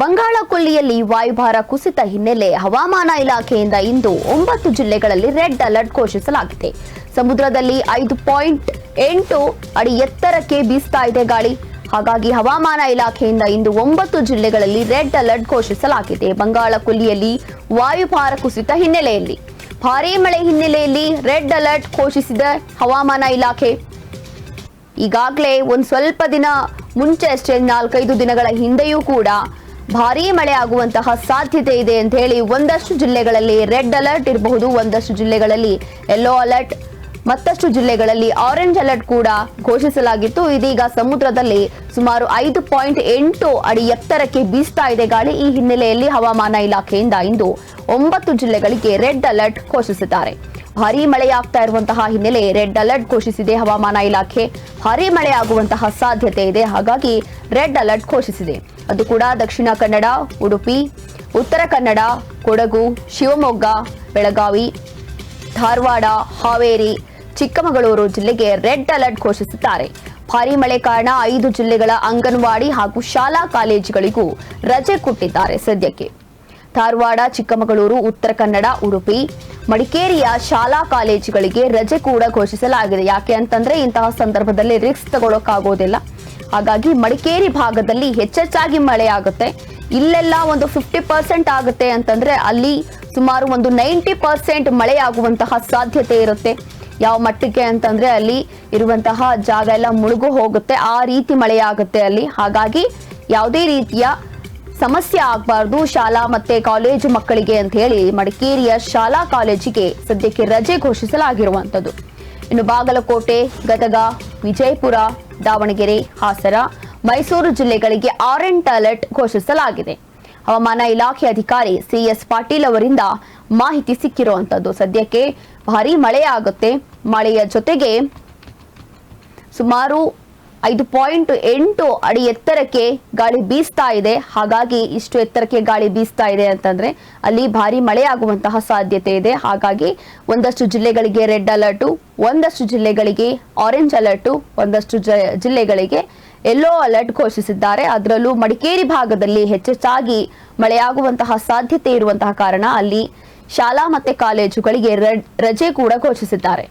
ಬಂಗಾಳ ಕೊಲ್ಲಿಯಲ್ಲಿ ವಾಯುಭಾರ ಕುಸಿತ ಹಿನ್ನೆಲೆ ಹವಾಮಾನ ಇಲಾಖೆಯಿಂದ ಇಂದು ಒಂಬತ್ತು ಜಿಲ್ಲೆಗಳಲ್ಲಿ ರೆಡ್ ಅಲರ್ಟ್ ಘೋಷಿಸಲಾಗಿದೆ. ಸಮುದ್ರದಲ್ಲಿ ಐದು ಪಾಯಿಂಟ್ ಎಂಟು ಅಡಿ ಎತ್ತರಕ್ಕೆ ಬೀಸ್ತಾ ಇದೆ ಗಾಳಿ. ಹಾಗಾಗಿ ಹವಾಮಾನ ಇಲಾಖೆಯಿಂದ ಇಂದು ಒಂಬತ್ತು ಜಿಲ್ಲೆಗಳಲ್ಲಿ ರೆಡ್ ಅಲರ್ಟ್ ಘೋಷಿಸಲಾಗಿದೆ. ಬಂಗಾಳ ಕೊಲ್ಲಿಯಲ್ಲಿ ವಾಯುಭಾರ ಕುಸಿತ ಹಿನ್ನೆಲೆಯಲ್ಲಿ. ಭಾರೀ ಮಳೆ ಹಿನ್ನೆಲೆಯಲ್ಲಿ ರೆಡ್ ಅಲರ್ಟ್ ಘೋಷಿಸಿದ ಹವಾಮಾನ ಇಲಾಖೆ. ಈಗಾಗಲೇ ಒಂದು ಸ್ವಲ್ಪ ದಿನ ಮುಂಚೆ ಅಷ್ಟೇ ನಾಲ್ಕೈದು ದಿನಗಳ ಹಿಂದೆಯೂ ಕೂಡ ಭಾರೀ ಮಳೆ ಆಗುವಂತಹ ಸಾಧ್ಯತೆ ಇದೆ ಅಂತ ಹೇಳಿ ಒಂದಷ್ಟು ಜಿಲ್ಲೆಗಳಲ್ಲಿ ರೆಡ್ ಅಲರ್ಟ್ ಇರಬಹುದು. ಒಂದಷ್ಟು ಜಿಲ್ಲೆಗಳಲ್ಲಿ ಯೆಲ್ಲೋ ಅಲರ್ಟ್ ಮತ್ತಷ್ಟು ಜಿಲ್ಲೆಗಳಲ್ಲಿ ಆರೆಂಜ್ ಅಲರ್ಟ್ ಕೂಡ ಘೋಷಿಸಲಾಗಿತ್ತು. ಇದೀಗ ಸಮುದ್ರದಲ್ಲಿ ಸುಮಾರು ಐದು ಪಾಯಿಂಟ್ ಎಂಟು ಅಡಿ ಎತ್ತರಕ್ಕೆ ಬೀಸ್ತಾ ಇದೆ ಗಾಳಿ. ಈ ಹಿನ್ನೆಲೆಯಲ್ಲಿ ಹವಾಮಾನ ಇಲಾಖೆಯಿಂದ ಇಂದು ಒಂಬತ್ತು ಜಿಲ್ಲೆಗಳಿಗೆ ರೆಡ್ ಅಲರ್ಟ್ ಘೋಷಿಸಿದ್ದಾರೆ. ಭಾರೀ ಮಳೆಯಾಗ್ತಾ ಇರುವಂತಹ ಹಿನ್ನೆಲೆ ರೆಡ್ ಅಲರ್ಟ್ ಘೋಷಿಸಿದೆ ಹವಾಮಾನ ಇಲಾಖೆ. ಭಾರೀ ಮಳೆಯಾಗುವಂತಹ ಸಾಧ್ಯತೆ ಇದೆ. ಹಾಗಾಗಿ ರೆಡ್ ಅಲರ್ಟ್ ಘೋಷಿಸಿದೆ. ಅದು ಕೂಡ ದಕ್ಷಿಣ ಕನ್ನಡ, ಉಡುಪಿ, ಉತ್ತರ ಕನ್ನಡ, ಕೊಡಗು, ಶಿವಮೊಗ್ಗ, ಬೆಳಗಾವಿ, ಧಾರವಾಡ, ಹಾವೇರಿ, ಚಿಕ್ಕಮಗಳೂರು ಜಿಲ್ಲೆಗೆ ರೆಡ್ ಅಲರ್ಟ್ ಘೋಷಿಸಿದ್ದಾರೆ. ಭಾರಿ ಮಳೆ ಕಾರಣ ಐದು ಜಿಲ್ಲೆಗಳ ಅಂಗನವಾಡಿ ಹಾಗೂ ಶಾಲಾ ಕಾಲೇಜುಗಳಿಗೂ ರಜೆ ಕೊಟ್ಟಿದ್ದಾರೆ ಸದ್ಯಕ್ಕೆ. ಧಾರವಾಡ, ಚಿಕ್ಕಮಗಳೂರು, ಉತ್ತರ ಕನ್ನಡ, ಉಡುಪಿ, ಮಡಿಕೇರಿಯ ಶಾಲಾ ಕಾಲೇಜುಗಳಿಗೆ ರಜೆ ಕೂಡ ಘೋಷಿಸಲಾಗಿದೆ. ಯಾಕೆ ಅಂತಂದ್ರೆ ಇಂತಹ ಸಂದರ್ಭದಲ್ಲಿ ರಿಸ್ಕ್ ತಗೊಳ್ಳೋಕ್ಕಾಗೋದಿಲ್ಲ ಹಾಗಾಗಿ ಮಡಿಕೇರಿ ಭಾಗದಲ್ಲಿ ಹೆಚ್ಚೆಚ್ಚಾಗಿ ಮಳೆ ಆಗುತ್ತೆ ಇಲ್ಲೆಲ್ಲ ಒಂದು ಫಿಫ್ಟಿ ಪರ್ಸೆಂಟ್ ಆಗುತ್ತೆ ಅಂತಂದ್ರೆ ಅಲ್ಲಿ ಸುಮಾರು ಒಂದು ನೈಂಟಿ ಪರ್ಸೆಂಟ್ ಮಳೆ ಆಗುವಂತಹ ಸಾಧ್ಯತೆ ಇರುತ್ತೆ. ಯಾವ ಮಟ್ಟಕ್ಕೆ ಅಂತಂದ್ರೆ ಅಲ್ಲಿ ಇರುವಂತಹ ಜಾಗ ಎಲ್ಲ ಮುಳುಗು ಹೋಗುತ್ತೆ, ಆ ರೀತಿ ಮಳೆ ಆಗುತ್ತೆ ಅಲ್ಲಿ. ಹಾಗಾಗಿ ಯಾವುದೇ ರೀತಿಯ ಸಮಸ್ಯೆ ಆಗಬಾರ್ದು ಶಾಲಾ ಮತ್ತೆ ಕಾಲೇಜು ಮಕ್ಕಳಿಗೆ ಅಂತ ಹೇಳಿ ಮಡಿಕೇರಿಯ ಶಾಲಾ ಕಾಲೇಜಿಗೆ ಸದ್ಯಕ್ಕೆ ರಜೆ ಘೋಷಿಸಲಾಗಿರುವಂಥದ್ದು. ಇನ್ನು ಬಾಗಲಕೋಟೆ, ಗದಗ, ವಿಜಯಪುರ ದಾವಣಗೆರೆ, ಹಾಸನ, ಮೈಸೂರು ಜಿಲ್ಲೆಗಳಿಗೆ ಆರೆಂಟ್ ಅಲರ್ಟ್ ಘೋಷಿಸಲಾಗಿದೆ. ಹವಾಮಾನ ಇಲಾಖೆ ಅಧಿಕಾರಿ ಸಿಎಸ್ ಪಾಟೀಲ್ ಅವರಿಂದ ಮಾಹಿತಿ ಸಿಕ್ಕಿರುವಂತದ್ದು. ಸದ್ಯಕ್ಕೆ ಭಾರಿ ಮಳೆಯಾಗುತ್ತೆ. ಮಳೆಯ ಜೊತೆಗೆ ಸುಮಾರು ಐದು ಪಾಯಿಂಟ್ ಎಂಟು ಅಡಿ ಎತ್ತರಕ್ಕೆ ಗಾಳಿ ಬೀಸ್ತಾ ಇದೆ. ಹಾಗಾಗಿ ಇಷ್ಟು ಎತ್ತರಕ್ಕೆ ಗಾಳಿ ಬೀಸ್ತಾ ಇದೆ ಅಂತಂದ್ರೆ ಅಲ್ಲಿ ಭಾರಿ ಮಳೆ ಆಗುವಂತಹ ಸಾಧ್ಯತೆ ಇದೆ. ಹಾಗಾಗಿ ಒಂದಷ್ಟು ಜಿಲ್ಲೆಗಳಿಗೆ ರೆಡ್ ಅಲರ್ಟು, ಒಂದಷ್ಟು ಜಿಲ್ಲೆಗಳಿಗೆ ಆರೆಂಜ್ ಅಲರ್ಟು, ಒಂದಷ್ಟು ಜಿಲ್ಲೆಗಳಿಗೆ ಎಲ್ಲೋ ಅಲರ್ಟ್ ಘೋಷಿಸಿದ್ದಾರೆ. ಅದರಲ್ಲೂ ಮಡಿಕೇರಿ ಭಾಗದಲ್ಲಿ ಹೆಚ್ಚೆಚ್ಚಾಗಿ ಮಳೆಯಾಗುವಂತಹ ಸಾಧ್ಯತೆ ಇರುವಂತಹ ಕಾರಣ ಅಲ್ಲಿ ಶಾಲಾ ಮತ್ತೆ ಕಾಲೇಜುಗಳಿಗೆ ರಜೆ ಕೂಡ ಘೋಷಿಸಿದ್ದಾರೆ.